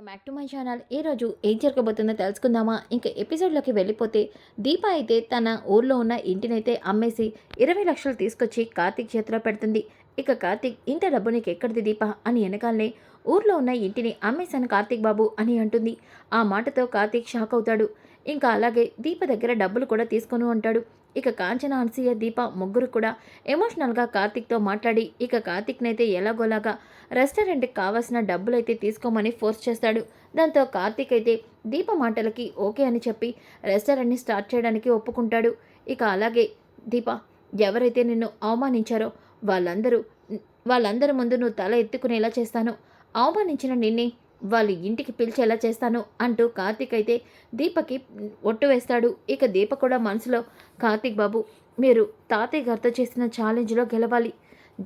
Welcome back to my channel. ఈరోజు ఏం జరగబోతుందో తెలుసుకుందామా? ఇంకా ఎపిసోడ్లోకి వెళ్ళిపోతే దీప అయితే తన ఊర్లో ఉన్న ఇంటినైతే అమ్మేసి ఇరవై లక్షలు తీసుకొచ్చి కార్తీక్ చేతిలో పెడుతుంది. ఇక కార్తీక్ ఇంత డబ్బు నీకు ఎక్కడిది దీప అని వెనకాలనే ఊర్లో ఉన్న ఇంటిని అమ్మేశాను కార్తీక్ బాబు అని అంటుంది. ఆ మాటతో కార్తీక్ షాక్ అవుతాడు. ఇంకా అలాగే దీప దగ్గర డబ్బులు కూడా తీసుకొని ఉంటాడు ఇక కాంచన అన్సూయ దీప ముగ్గురు కూడా ఎమోషనల్గా కార్తిక్తో మాట్లాడి ఇక కార్తిక్నైతే ఎలాగోలాగా రెస్టారెంట్కి కావాల్సిన డబ్బులైతే తీసుకోమని ఫోర్స్ చేస్తాడు. దాంతో కార్తీక్ అయితే దీప మాటలకి ఓకే అని చెప్పి రెస్టారెంట్ని స్టార్ట్ చేయడానికి ఒప్పుకుంటాడు. ఇక అలాగే దీప ఎవరైతే నిన్ను అవమానించారో వాళ్ళందరూ వాళ్ళందరి ముందు నువ్వు తల ఎత్తుకునేలా చేస్తాను అవమానించిన నిన్నే వాళ్ళ ఇంటికి పిలిచేలా చేస్తాను అంటూ కార్తీక్ అయితే దీపకి ఒట్టు వేస్తాడు. ఇక దీప కూడా మనసులో కార్తీక్ బాబు మీరు తాతయ్య గారితో చేసిన ఛాలెంజ్లో గెలవాలి.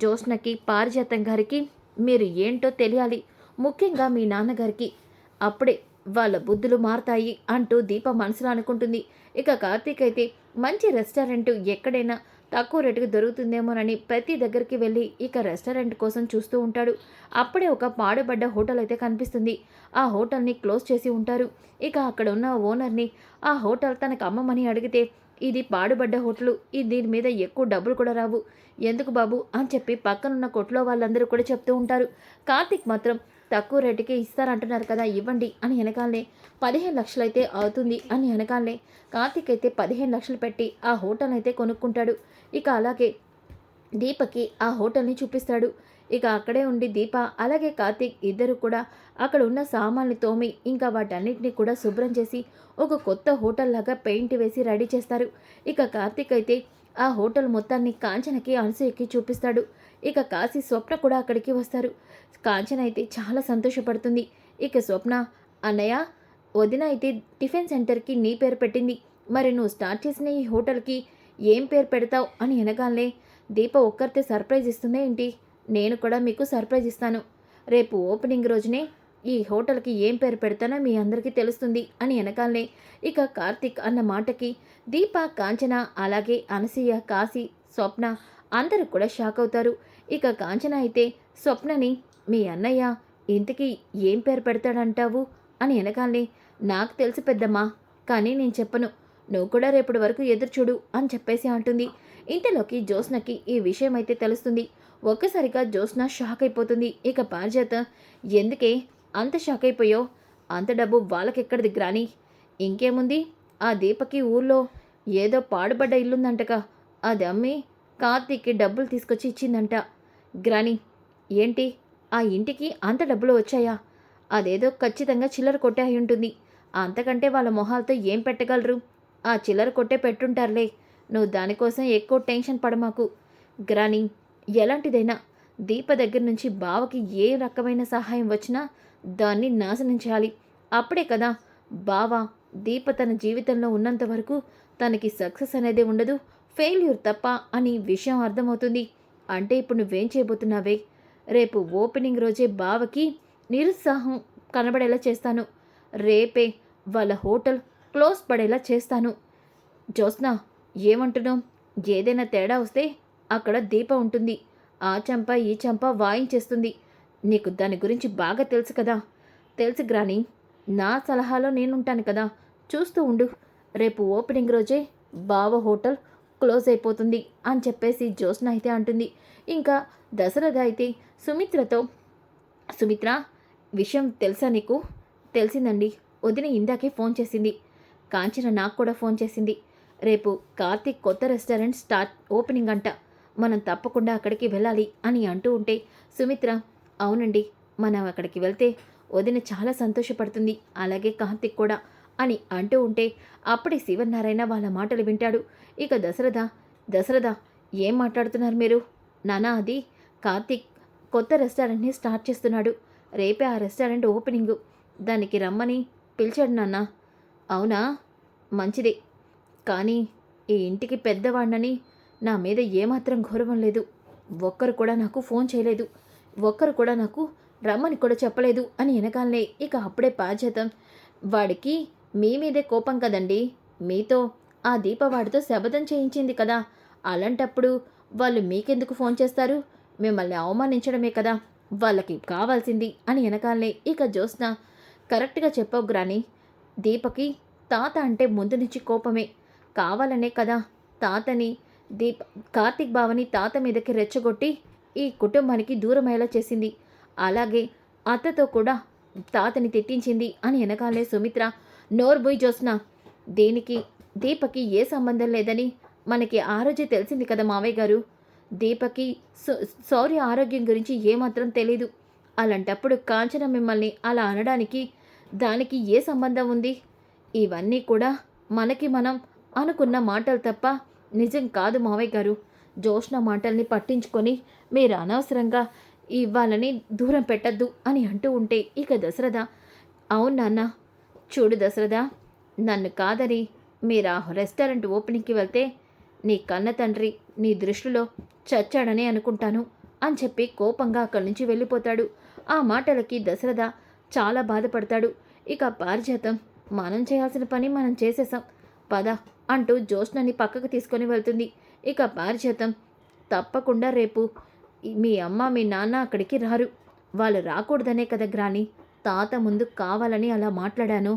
జ్యోత్స్నకి పారిజాతం గారికి మీరు ఏంటో తెలియాలి. ముఖ్యంగా మీ నాన్నగారికి. అప్పుడే వాళ్ళ బుద్ధులు మారతాయి అంటూ దీప మనసులో అనుకుంటుంది. ఇక కార్తీక్ అయితే మంచి రెస్టారెంట్ ఎక్కడైనా తక్కువ రేటుకు దొరుకుతుందేమోనని ప్రతి దగ్గరికి వెళ్ళి ఇక రెస్టారెంట్ కోసం చూస్తూ ఉంటాడు. అప్పుడే ఒక పాడుబడ్డ హోటల్ అయితే కనిపిస్తుంది. ఆ హోటల్ని క్లోజ్ చేసి ఉంటారు. ఇక అక్కడ ఉన్న ఓనర్ని ఆ హోటల్ తనకు అమ్మమని అడిగితే ఇది పాడుబడ్డ హోటలు ఇది దీని మీద ఎక్కువ డబ్బులు కూడా రావు. ఎందుకు బాబు? అని చెప్పి పక్కనున్న కొట్లో వాళ్ళందరూ కూడా చెప్తూ ఉంటారు. కార్తిక్ మాత్రం తక్కువ రేటుకి ఇస్తారంటున్నారు కదా ఇవ్వండి అని వెనకాలనే పదిహేను లక్షలైతే అవుతుంది అని వెనకాలనే కార్తిక్ అయితే పదిహేను లక్షలు పెట్టి ఆ హోటల్ అయితే కొనుక్కుంటాడు. ఇక అలాగే దీపకి ఆ హోటల్ని చూపిస్తాడు. ఇక అక్కడే ఉండి దీప అలాగే కార్తీక్ ఇద్దరు కూడా అక్కడ ఉన్న సామాన్లు తోమి ఇంకా వాటన్నిటిని కూడా శుభ్రం చేసి ఒక కొత్త హోటల్ లాగా పెయింట్ వేసి రెడీ చేస్తారు. ఇక కార్తీక్ అయితే ఆ హోటల్ మొత్తాన్ని కాంచనకి అనసూయకి చూపిస్తాడు. ఇక కాశీ స్వప్న కూడా అక్కడికి వస్తారు. కాంచన అయితే చాలా సంతోషపడుతుంది. ఇక స్వప్న అన్నయ్య వదిన అయితే టిఫిన్ సెంటర్కి నీ పేరు పెట్టింది. మరి నువ్వు స్టార్ట్ చేసిన ఈ హోటల్కి ఏం పేరు పెడతావు అని వెనగాలనే దీప ఒక్కరితే సర్ప్రైజ్ ఇస్తుందే ఏంటి? నేను కూడా మీకు సర్ప్రైజ్ ఇస్తాను. రేపు ఓపెనింగ్ రోజునే ఈ హోటల్కి ఏం పేరు పెడతానో మీ అందరికీ తెలుస్తుంది అని వెనకాలనే ఇక కార్తిక్ అన్న మాటకి దీప కాంచన అలాగే అనసూయ కాశీ స్వప్న అందరూ కూడా షాక్ అవుతారు. ఇక కాంచన అయితే స్వప్నని మీ అన్నయ్య ఇంతకీ ఏం పేరు పెడతాడంటావు? అని వెనకాలనే నాకు తెలుసు పెద్దమ్మా కానీ నేను చెప్పను. నువ్వు కూడా రేపటి వరకు ఎదురు చూడు అని చెప్పేసి అంటుంది. ఇంతలోకి జ్యోత్స్నకి ఈ విషయం అయితే తెలుస్తుంది. ఒక్కసారిగా జ్యోత్స్న షాక్ అయిపోతుంది. ఇక పారిజాత ఎందుకే? అంత షాక్ అయిపోయో అంత డబ్బు వాళ్ళకెక్కడిది గ్రాని? ఇంకేముంది? ఆ దీపకి ఊర్లో ఏదో పాడుబడ్డ ఇల్లుందంటగా. అది అమ్మి కార్తీక్కి డబ్బులు తీసుకొచ్చి ఇచ్చిందంట. గ్రాని ఏంటి? ఆ ఇంటికి అంత డబ్బులు వచ్చాయా? అదేదో ఖచ్చితంగా చిల్లర కొట్టే అయి ఉంటుంది. అంతకంటే వాళ్ళ మొహాలతో ఏం పెట్టగలరు? ఆ చిల్లర కొట్టే పెట్టుంటారులే. నువ్వు దానికోసం ఎక్కువ టెన్షన్ పడమాకు గ్రాని ఎలాంటిదైనా దీప దగ్గర నుంచి బావకి ఏ రకమైన సహాయం వచ్చినా దాన్ని నాశనం చేయాలి. అప్పుడే కదా బావ దీప తన జీవితంలో ఉన్నంత వరకు తనకి సక్సెస్ అనేది ఉండదు ఫెయిల్యూర్ తప్ప అని విషయం అర్థమవుతుంది. అంటే ఇప్పుడు నువ్వేం చేయబోతున్నావే? రేపు ఓపెనింగ్ రోజే బావకి నిరుత్సాహం కనబడేలా చేస్తాను. రేపే వాళ్ళ హోటల్ క్లోజ్ పడేలా చేస్తాను. జ్యోత్స్న ఏమంటున్నావు? ఏదైనా తేడా వస్తే అక్కడ దీప ఉంటుంది. ఆ చంప ఈ చంప వాయించేస్తుంది నీకు దాని గురించి బాగా తెలుసు కదా. తెలుసు గ్రాని నా సలహాలో నేనుంటాను కదా. చూస్తూ ఉండు. రేపు ఓపెనింగ్ రోజే బావ హోటల్ క్లోజ్ అయిపోతుంది అని చెప్పేసి జ్యోత్స్న అయితే అంటుంది. ఇంకా దశరథ అయితే సుమిత్రతో సుమిత్ర విషయం తెలుసా నీకు? తెలిసిందండి. వదిన ఇందాకే ఫోన్ చేసింది. కాంచన నాకు కూడా ఫోన్ చేసింది. రేపు కార్తీక్ కొత్త రెస్టారెంట్ స్టార్ట్ ఓపెనింగ్ అంట. మనం తప్పకుండా అక్కడికి వెళ్ళాలి అని అంటూ ఉంటే సుమిత్ర అవునండి. మనం అక్కడికి వెళ్తే వదిన చాలా సంతోషపడుతుంది. అలాగే కార్తీక్ కూడా. అని అంటూ ఉంటే అప్పుడే శివనారాయణ వాళ్ళ మాటలు వింటాడు. ఇక దశరథ దశరథ ఏం మాట్లాడుతున్నారు మీరు? నానా అది కార్తీక్ కొత్త రెస్టారెంట్ని స్టార్ట్ చేస్తున్నాడు. రేపే ఆ రెస్టారెంట్ ఓపెనింగు. దానికి రమ్మని పిలిచాడు నాన్న. అవునా? మంచిదే. కానీ ఈ ఇంటికి పెద్దవాడినని నా మీద ఏమాత్రం గౌరవం లేదు. ఒక్కరు కూడా నాకు ఫోన్ చేయలేదు. ఒక్కరు కూడా నాకు రమ్మని కూడా చెప్పలేదు అని వెనకాలనే ఇక అప్పుడే బాధ్యత వాడికి మీ మీదే కోపం కదండి. మీతో ఆ దీపవాడితో శబదం చేయించింది కదా. అలాంటప్పుడు వాళ్ళు మీకెందుకు ఫోన్ చేస్తారు? మిమ్మల్ని అవమానించడమే కదా. వాళ్ళకి కావాల్సింది అని వెనకాలనే ఇక జ్యోత్స్న కరెక్ట్గా చెప్పవు గ్రాని దీపకి తాత అంటే ముందు నుంచి కోపమే. కావాలనే కదా. తాతని దీప కార్తిక్ బావని తాత మీదకి రెచ్చగొట్టి ఈ కుటుంబానికి దూరమయ్యేలా చేసింది. అలాగే అత్తతో కూడా తాతని తిట్టించింది అని వెనకాలే సుమిత్ర నోర్బుయ్ జోస్న దీనికి దీపకి ఏ సంబంధం లేదని మనకి ఆ రోజే తెలిసింది కదా మావయ్య గారు. దీపకి సౌ- ఆరోగ్యం గురించి ఏమాత్రం తెలీదు. అలాంటప్పుడు కాంచన మిమ్మల్ని అలా అనడానికి దానికి ఏ సంబంధం ఉంది? ఇవన్నీ కూడా మనకి మనం అనుకున్న మాటలు తప్ప నిజం కాదు మావయ్య గారు. జోష్న మాటల్ని పట్టించుకొని మీరు అనవసరంగా ఇవ్వాలని దూరం పెట్టద్దు అని అంటూ ఉంటే ఇక దశరథ అవును నాన్న చూడు దశరథ నన్ను కాదని మీరు ఆ రెస్టారెంట్ ఓపెనింగ్కి వెళ్తే నీ కన్న తండ్రి నీ దృష్టిలో చచ్చాడని అనుకుంటాను అని చెప్పి కోపంగా అక్కడి నుంచి వెళ్ళిపోతాడు. ఆ మాటలకి దశరథ చాలా బాధపడతాడు. ఇక పారిజాతం మనం చేయాల్సిన పని మనం చేసేసాం పద అంటూ జ్యోత్స్నని పక్కకు తీసుకొని వెళ్తుంది. ఇక పారిజాతం తప్పకుండా రేపు మీ అమ్మ మీ నాన్న అక్కడికి రారు. వాళ్ళు రాకూడదనే కదా గ్రాని. తాత ముందు కావాలని అలా మాట్లాడాను.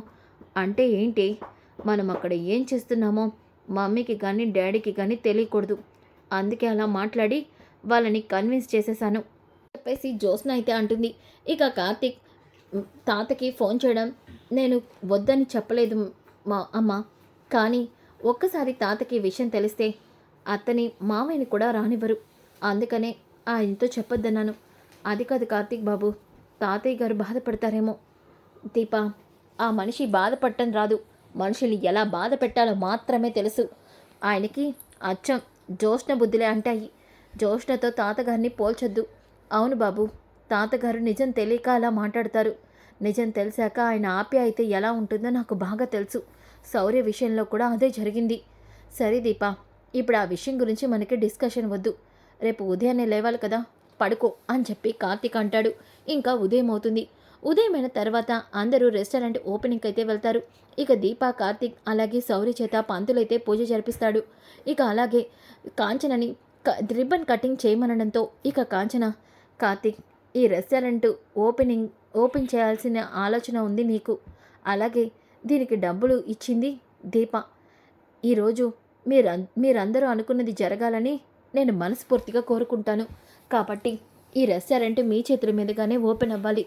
అంటే ఏంటి? మనం అక్కడ ఏం చేస్తున్నామో మమ్మీకి కానీ డాడీకి కానీ తెలియకూడదు. అందుకే అలా మాట్లాడి వాళ్ళని కన్విన్స్ చేసేసాను. చెప్పేసి జ్యోత్స్న అయితే అంటుంది. ఇక కార్తీక్ తాతకి ఫోన్ చేయడం నేను వద్దని చెప్పలేదు మా అమ్మ. కానీ ఒక్కసారి తాతకి విషయం తెలిస్తే అత్తని మామయ్యని కూడా రానివ్వరు. అందుకనే ఆయనతో చెప్పొద్దన్నాను. అది కాదు కార్తీక్ బాబు. తాతయ్య గారు బాధపడతారేమో. దీప ఆ మనిషి బాధపడటం రాదు. మనుషుల్ని ఎలా బాధ పెట్టాలో మాత్రమే తెలుసు. ఆయనకి అచ్చం జ్యోష్ణ బుద్ధులే అంటాయి. జ్యోష్ణతో తాతగారిని పోల్చొద్దు. అవును బాబు తాతగారు నిజం తెలియక అలా మాట్లాడతారు. నిజం తెలిసాక ఆయన ఆప్యాయత ఎలా ఉంటుందో నాకు బాగా తెలుసు. శౌర్య విషయంలో కూడా అదే జరిగింది. సరే దీప ఇప్పుడు ఆ విషయం గురించి మనకి డిస్కషన్ వద్దు. రేపు ఉదయాన్నే లేవాలి కదా? పడుకో అని చెప్పి కార్తీక్ అంటాడు. ఇంకా ఉదయం అవుతుంది. ఉదయమైన తర్వాత అందరూ రెస్టారెంట్ ఓపెనింగ్ అయితే వెళ్తారు. ఇక దీప కార్తీక్ అలాగే సౌరి చేత పంతులైతే పూజ జరిపిస్తాడు. ఇక అలాగే కాంచనని రిబ్బన్ కటింగ్ చేయమనడంతో ఇక కాంచన కార్తీక్ ఈ రెస్టారెంట్ ఓపెనింగ్ ఓపెన్ చేయాల్సిన ఆలోచన ఉంది నీకు. అలాగే దీనికి డబ్బులు ఇచ్చింది దీప. ఈరోజు మీర మీరందరూ అనుకున్నది జరగాలని నేను మనస్ఫూర్తిగా కోరుకుంటాను. కాబట్టి ఈ రెస్టారెంట్ మీ చేతుల మీదుగానే ఓపెన్ అవ్వాలి.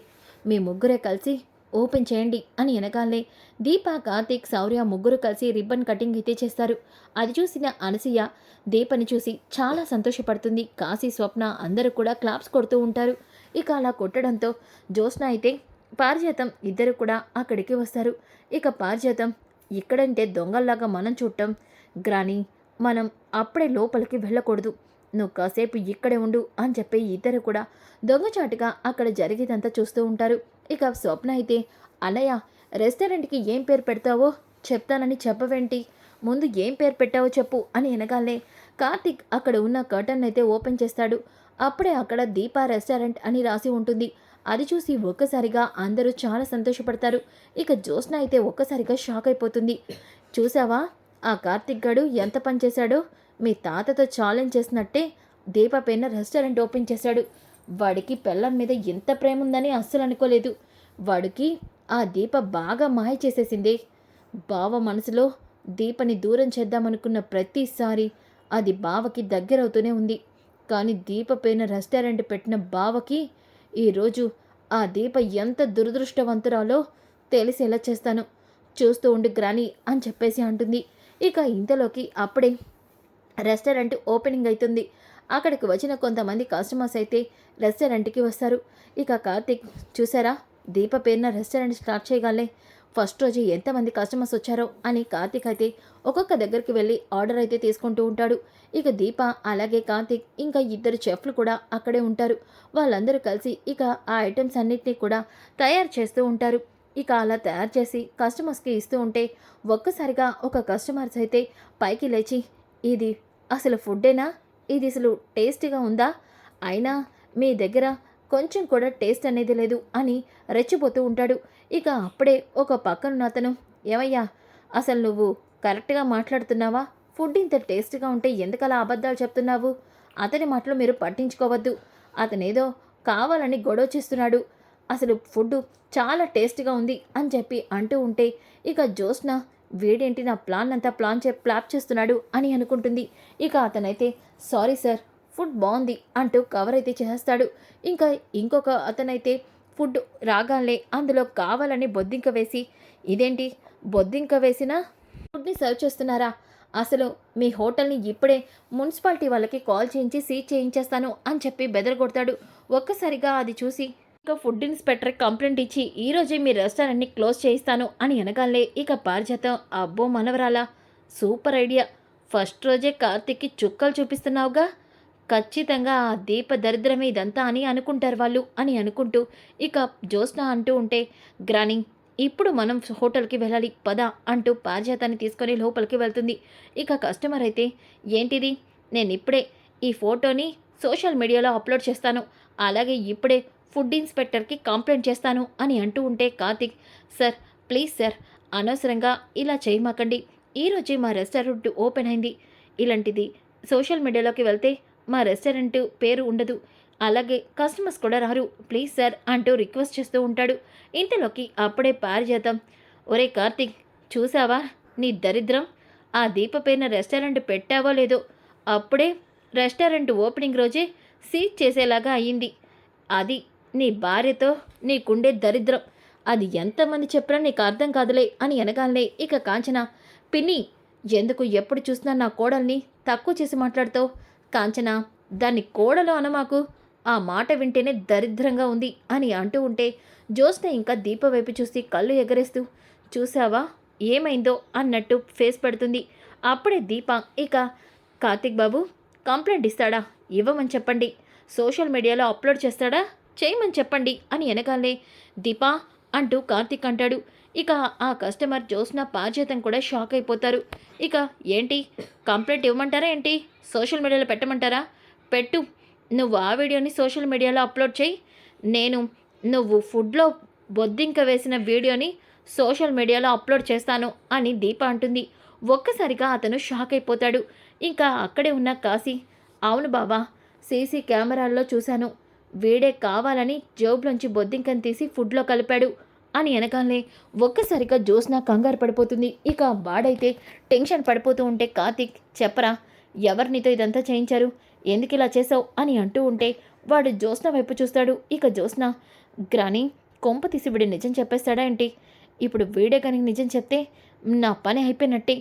మీ ముగ్గురే కలిసి ఓపెన్ చేయండి అని వెనకాలే దీప కార్తీక్ శౌర్య ముగ్గురు కలిసి రిబ్బన్ కటింగ్ అయితే చేస్తారు. అది చూసిన అనసూయ దీపని చూసి చాలా సంతోషపడుతుంది. కాశీ స్వప్న అందరూ కూడా క్లాప్స్ కొడుతూ ఉంటారు. ఇక అలా కొట్టడంతో జ్యోత్స్న అయితే పారిజాతం ఇద్దరు కూడా అక్కడికి వస్తారు. ఇక పారిజాతం ఇక్కడంటే దొంగల్లాగా మనం చూడటం గ్రాని మనం అప్పుడే లోపలికి వెళ్ళకూడదు. నువ్వు కాసేపు ఇక్కడే ఉండు అని చెప్పి ఇద్దరు కూడా దొంగచాటుగా అక్కడ జరిగేదంతా చూస్తూ ఉంటారు. ఇక స్వప్న అయితే అన్నయ్య రెస్టారెంట్కి ఏం పేరు పెడతావో చెప్తానని చెప్పవేంటి? ముందు ఏం పేరు పెట్టావో చెప్పు అని వెనగాలే కార్తిక్ అక్కడ ఉన్న కర్టన్ అయితే ఓపెన్ చేస్తాడు. అప్పుడే అక్కడ దీపా రెస్టారెంట్ అని రాసి ఉంటుంది. అది చూసి ఒక్కసారిగా అందరూ చాలా సంతోషపడతారు. ఇక జ్యోత్స్న అయితే ఒక్కసారిగా షాక్ అయిపోతుంది. చూసావా? ఆ కార్తిక్ గడు ఎంత పని చేశాడో మీ తాతతో ఛాలెంజ్ చేసినట్టే దీప పైన రెస్టారెంట్ ఓపెన్ చేశాడు. వాడికి పెళ్ళం మీద ఎంత ప్రేమ ఉందని అస్సలు అనుకోలేదు. వాడికి ఆ దీప బాగా మాయ చేసేసింది. బావ మనసులో దీపని దూరం చేద్దామనుకున్న ప్రతిసారి అది బావకి దగ్గరవుతూనే ఉంది. కానీ దీప పైన రెస్టారెంట్ పెట్టిన బావకి ఈరోజు ఆ దీప ఎంత దురదృష్టవంతురాలో తెలిసేలా చేస్తాను. చూస్తూ ఉండు గ్రాని అని చెప్పేసి అంటుంది. ఇక ఇంతలోకి అప్పుడే రెస్టారెంట్ ఓపెనింగ్ అవుతుంది అక్కడికి వచ్చిన కొంతమంది కస్టమర్స్ అయితే రెస్టారెంట్కి వస్తారు. ఇక కార్తిక్ చూసారా? దీప పేరున రెస్టారెంట్ స్టార్ట్ చేయగలే ఫస్ట్ రోజు ఎంతమంది కస్టమర్స్ వచ్చారో అని కార్తిక్ అయితే ఒక్కొక్క దగ్గరికి వెళ్ళి ఆర్డర్ అయితే తీసుకుంటూ ఉంటాడు. ఇక దీప అలాగే కార్తిక్ ఇంకా ఇద్దరు చెఫ్లు కూడా అక్కడే ఉంటారు. వాళ్ళందరూ కలిసి ఇక ఆ ఐటమ్స్ అన్నిటినీ కూడా తయారు చేస్తూ ఉంటారు. ఇక అలా తయారు చేసి కస్టమర్స్కి ఇస్తూ ఉంటే ఒక్కసారిగా ఒక కస్టమర్స్ అయితే పైకి లేచి ఇది అసలు ఫుడ్డేనా? ఇది అసలు టేస్టీగా ఉందా? అయినా మీ దగ్గర కొంచెం కూడా టేస్ట్ అనేది లేదు అని రెచ్చిపోతూ ఉంటాడు. ఇక అప్పుడే ఒక పక్కనున్న అతను ఏమయ్యా అసలు నువ్వు కరెక్ట్గా మాట్లాడుతున్నావా? ఫుడ్ ఇంత టేస్ట్గా ఉంటే ఎందుకలా అబద్ధాలు చెప్తున్నావు? అతని మాటలు మీరు పట్టించుకోవద్దు. అతనేదో కావాలని గొడవ చేస్తున్నాడు. అసలు ఫుడ్ చాలా టేస్ట్గా ఉంది అని చెప్పి అంటూ ఉంటే ఇక జ్యోత్స్న వీడేంటి నా ప్లాన్ అంతా ప్లాన్ చే ప్లాప్ చేస్తున్నాడు అని అనుకుంటుంది. ఇక అతనైతే సారీ సార్ ఫుడ్ బాగుంది అంటూ కవర్ అయితే చేస్తాడు ఇంకా ఇంకొక అతనైతే ఫుడ్ రాగానే అందులో కావాలని బొద్దింక వేసి ఇదేంటి బొద్దింక వేసిన ఫుడ్ని సర్వ్ చేస్తున్నారా? అసలు మీ హోటల్ని ఇప్పుడే మున్సిపాలిటీ వాళ్ళకి కాల్ చేయించి సీజ్ చేయించేస్తాను అని చెప్పి బెదరగొడతాడు. ఒక్కసారిగా అది చూసి ఇక ఫుడ్ ఇన్స్పెక్టర్ కంప్లైంట్ ఇచ్చి ఈ రోజే మీ రెస్టారెంట్ని క్లోజ్ చేయిస్తాను అని అనగానే ఇక పారిజాతం. అబ్బో మనవరాలా సూపర్ ఐడియా. ఫస్ట్ రోజే కార్తీక్కి చుక్కలు చూపిస్తున్నావుగా? ఖచ్చితంగా ఆ దీప దరిద్రమే ఇదంతా అని అనుకుంటారు వాళ్ళు అని అనుకుంటూ ఇక జ్యోత్స్న అంటూ ఉంటే గ్రాని ఇప్పుడు మనం హోటల్కి వెళ్ళాలి పద అంటూ పారిజాతాన్ని తీసుకొని లోపలికి వెళ్తుంది. ఇక కస్టమర్ అయితే ఏంటిది? నేను ఇప్పుడే ఈ ఫోటోని సోషల్ మీడియాలో అప్లోడ్ చేస్తాను. అలాగే ఇప్పుడే ఫుడ్ ఇన్స్పెక్టర్కి కంప్లైంట్ చేస్తాను అని అంటూ ఉంటే కార్తిక్ సార్ ప్లీజ్ సార్ అనవసరంగా ఇలా చేయమాకండి. ఈరోజే మా రెస్టారెంట్ ఓపెన్ అయింది. ఇలాంటిది సోషల్ మీడియాలోకి వెళ్తే మా రెస్టారెంట్ పేరు ఉండదు. అలాగే కస్టమర్స్ కూడా రారు. ప్లీజ్ సార్ అంటూ రిక్వెస్ట్ చేస్తూ ఉంటాడు. ఇంతలోకి అప్పుడే పారిజాతం. ఒరే కార్తిక్ చూసావా? నీ దరిద్రం. ఆ దీప పేరున రెస్టారెంట్ పెట్టావో లేదో. అప్పుడే రెస్టారెంట్ ఓపెనింగ్ రోజే సీజ్ చేసేలాగా అయ్యింది. అది నీ భార్యతో నీకుండే దరిద్రం. అది ఎంతమంది చెప్పినా నీకు అర్థం కాదులే అని అనగానే ఇక కాంచన పిన్ని ఎందుకు ఎప్పుడు చూసినా నా కోడల్ని తక్కువ చేసి మాట్లాడుతావు? కాంచన దాన్ని కోడలు అనమాకు ఆ మాట వింటేనే దరిద్రంగా ఉంది అని అంటూ ఉంటే జ్యోత్స్న ఇంకా దీప వైపు చూసి కళ్ళు ఎగరేస్తూ చూసావా ఏమైందో అన్నట్టు ఫేస్ పెడుతుంది. అప్పుడే దీప ఇక కార్తిక్ బాబు కంప్లైంట్ ఇస్తాడా? ఇవ్వమని చెప్పండి. సోషల్ మీడియాలో అప్లోడ్ చేస్తాడా? చేయమని చెప్పండి అని వెనకాలే దీపా అంటూ కార్తిక్ అంటాడు. ఇక ఆ కస్టమర్ జోస్న పాచేతం కూడా షాక్ అయిపోతారు. ఇక ఏంటి? కంప్లైంట్ ఇవ్వమంటారా ఏంటి? సోషల్ మీడియాలో పెట్టమంటారా? పెట్టు. నువ్వు ఆ వీడియోని సోషల్ మీడియాలో అప్లోడ్ చేయి. నేను నువ్వు ఫుడ్లో బొద్దింక వేసిన వీడియోని సోషల్ మీడియాలో అప్లోడ్ చేస్తాను అని దీప అంటుంది. ఒక్కసారిగా అతను షాక్ అయిపోతాడు. ఇంకా అక్కడే ఉన్న కాశీ. అవును బాబా సీసీ కెమెరాల్లో చూశాను. వీడే కావాలని జోబులోంచి బొద్దింకని తీసి ఫుడ్లో కలిపాడు. అని వెనకాలే ఒక్కసారిగా జ్యోత్స్న కంగారు పడిపోతుంది. ఇక వాడైతే టెన్షన్ పడిపోతూ ఉంటే కార్తిక్ చెప్పరా ఎవరినితో ఇదంతా చేయించారు? ఎందుకు ఇలా చేసావు అని అంటూ ఉంటే వాడు జ్యోత్స్న వైపు చూస్తాడు. ఇక జ్యోత్స్న గ్రాని కొంప తీసి వీడు నిజం చెప్పేస్తాడా ఏంటి? ఇప్పుడు వీడే కనుక నిజం చెప్తే నా పని అయిపోయినట్టే.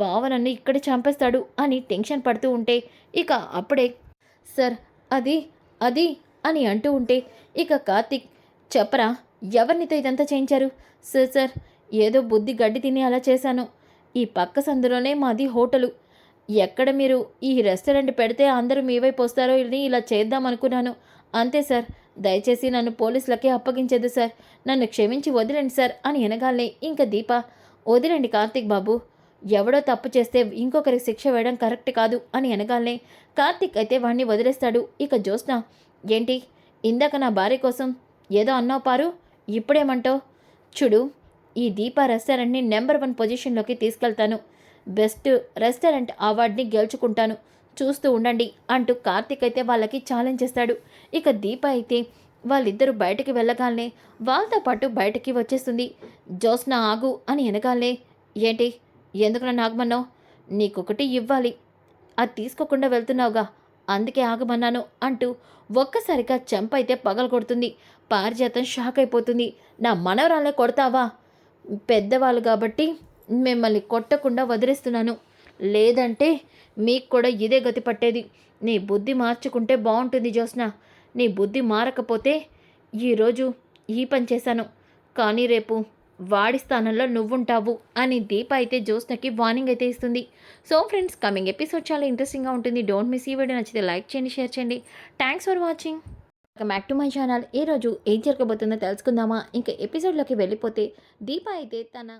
భావనన్ను ఇక్కడే చంపేస్తాడు అని టెన్షన్ పడుతూ ఉంటే ఇక అప్పుడే సార్ అది అది అని అంటూ ఉంటే ఇక కార్తిక్ చెప్పరా ఎవరినితో ఇదంతా చేయించారు? సార్ సార్ ఏదో బుద్ధి గడ్డి తిని అలా చేశాను. ఈ పక్క సందులోనే మాది హోటలు. ఎక్కడ మీరు ఈ రెస్టారెంట్ పెడితే అందరూ మీ వైపు వస్తారో ఇది ఇలా చేద్దాం అనుకున్నాను. అంతే సార్. దయచేసి నన్ను పోలీసులకే అప్పగించదు సార్. నన్ను క్షమించి వదిలేండి సార్ అని అనగానే ఇంకా దీప. వదిలేండి కార్తీక్ బాబు. ఎవడో తప్పు చేస్తే ఇంకొకరికి శిక్ష వేయడం కరెక్ట్ కాదు అని అనగానే కార్తీక్ అయితే వాణ్ణి వదిలేస్తాడు. ఇక జ్యోత్స్న ఏంటి? ఇందాక నా భార్య కోసం ఏదో అన్నావు పారు ఇప్పుడేమంటావు? చూడు ఈ దీప రెస్టారెంట్ని నెంబర్ వన్ పొజిషన్లోకి తీసుకెళ్తాను. బెస్ట్ రెస్టారెంట్ అవార్డుని గెలుచుకుంటాను. చూస్తూ ఉండండి అంటూ కార్తీక్ అయితే వాళ్ళకి ఛాలెంజ్ చేస్తాడు. ఇక దీప అయితే వాళ్ళిద్దరూ బయటికి వెళ్ళగానే వాళ్ళతో పాటు బయటికి వచ్చేస్తుంది. జోస్న ఆగు అని వెనగాలే ఏంటి? ఎందుకు నన్ను ఆగమన్నావు? నీకొకటి ఇవ్వాలి. అది తీసుకోకుండా వెళ్తున్నావుగా. అందుకే ఆగమన్నాను అంటూ ఒక్కసారిగా చెంపైతే పగలు పగలగొడుతుంది. పారిజాతం షాక్ అయిపోతుంది నా మనవరాలే కొడతావా? పెద్దవాళ్ళు కాబట్టి మిమ్మల్ని కొట్టకుండా వదిలేస్తున్నాను. లేదంటే మీకు కూడా ఇదే గతి పట్టేది. నీ బుద్ధి మార్చుకుంటే బాగుంటుంది జ్యోత్స్న. నీ బుద్ధి మారకపోతే ఈరోజు ఈ పని చేశాను. కానీ రేపు వాడి స్థానంలో నువ్వుంటావు అని దీప అయితే జ్యోత్స్నకి వార్నింగ్ అయితే ఇస్తుంది. సో ఫ్రెండ్స్ కమింగ్ ఎపిసోడ్ చాలా ఇంట్రెస్టింగ్గా ఉంటుంది. డోంట్ మిస్ ఈ వీడియో నచ్చితే లైక్ చేయండి షేర్ చేయండి. Thanks for watching back to my channel ఈరోజు ఏం జరగబోతుందో తెలుసుకుందామా? ఇంకా ఎపిసోడ్లోకి వెళ్ళిపోతే దీప అయితే తన